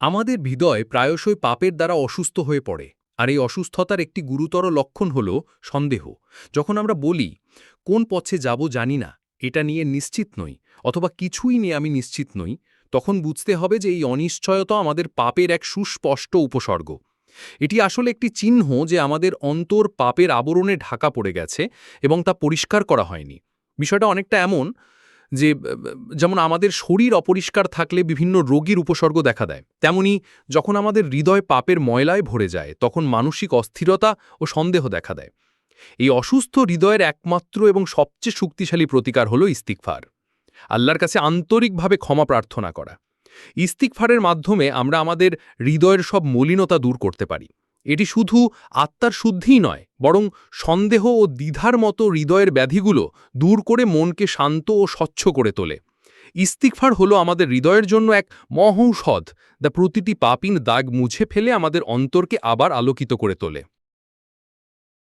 আমাদের হৃদয় প্রায়শই পাপের দ্বারা অসুস্থ হয়ে পড়ে, আর এই অসুস্থতার একটি গুরুতর লক্ষণ হল সন্দেহ। যখন আমরা বলি, কোন পথে যাব জানি না, এটা নিয়ে নিশ্চিত নই, অথবা কিছুই নিয়ে আমি নিশ্চিত নই, তখন বুঝতে হবে যে এই অনিশ্চয়তা আমাদের পাপের এক সুস্পষ্ট উপসর্গ। এটি আসলে একটি চিহ্ন যে আমাদের অন্তর পাপের আবরণে ঢাকা পড়ে গেছে এবং তা পরিষ্কার করা হয়নি। বিষয়টা অনেকটা এমন যে যেমন আমাদের শরীর অপরিষ্কার থাকলে বিভিন্ন রোগীর উপসর্গ দেখা দেয়, তেমনি যখন আমাদের হৃদয় পাপের ময়লায় ভরে যায়, তখন মানসিক অস্থিরতা ও সন্দেহ দেখা দেয়। এই অসুস্থ হৃদয়ের একমাত্র এবং সবচেয়ে শক্তিশালী প্রতিকার হল ইস্তিকফার আল্লাহর কাছে আন্তরিকভাবে ক্ষমা প্রার্থনা করা। ইস্তিকফারের মাধ্যমে আমরা আমাদের হৃদয়ের সব মলিনতা দূর করতে পারি। এটি শুধু আত্মার শুদ্ধিই নয়, বরং সন্দেহ ও দ্বিধার মতো হৃদয়ের ব্যাধিগুলো দূর করে মনকে শান্ত ও স্বচ্ছ করে তোলে। ইস্তিকফার হলো আমাদের হৃদয়ের জন্য এক মহৌষধ যা প্রতিটি পাপিন দাগ মুছে ফেলে আমাদের অন্তরকে আবার আলোকিত করে তোলে।